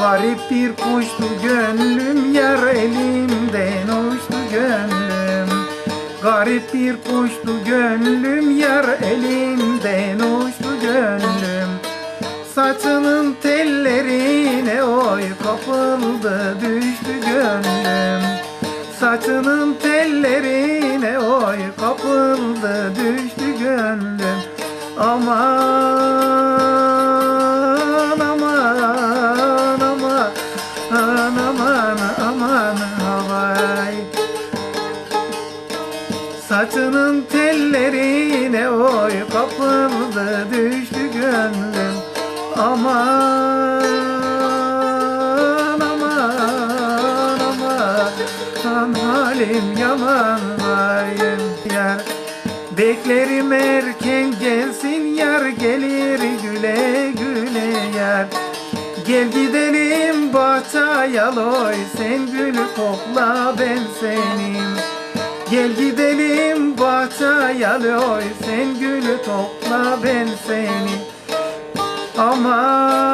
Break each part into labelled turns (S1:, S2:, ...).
S1: Garip bir kuştu gönlüm yar elimden uçtu gönlüm. Garip bir kuştu gönlüm yar elimden uçtu gönlüm. Saçının tellerine oy kapıldı düştü gönlüm. Saçının tellerine oy kapıldı düştü gönlüm. Aman Saçının tellerine oy kapıldı düştü gönlüm. Aman aman aman halim yaman vayım yar. Beklerim erken gelsin yar gelir güle güle yar. Gel gidelim bahçeye loy sen gülü kokla ben senin. Gel gidelim loy sen gülü topla ben seni. Aman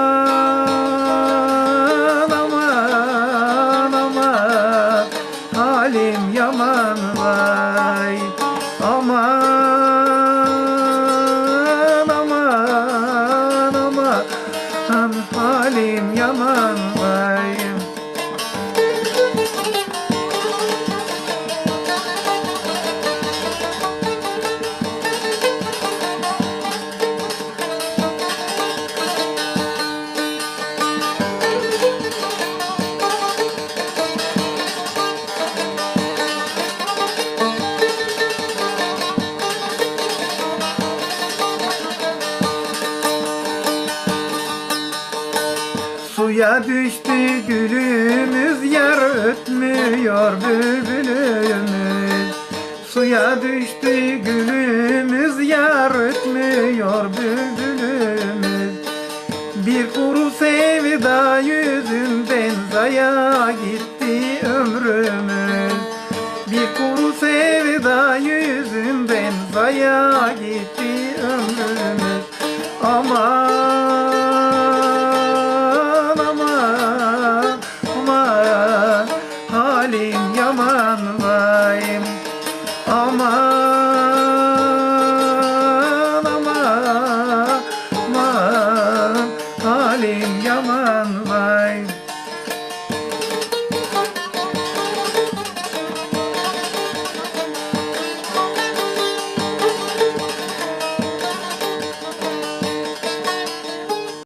S1: Suya düştü gülümüz yar ötmüyor bülbülümüz. Suya düştü gülümüz yar ötmüyor bülbülümüz. Bir kuru sevda yüzünden zaya gitti ömrümüz. Bir kuru sevda yüzünden zaya gitti ömrümüz. Aman halim yaman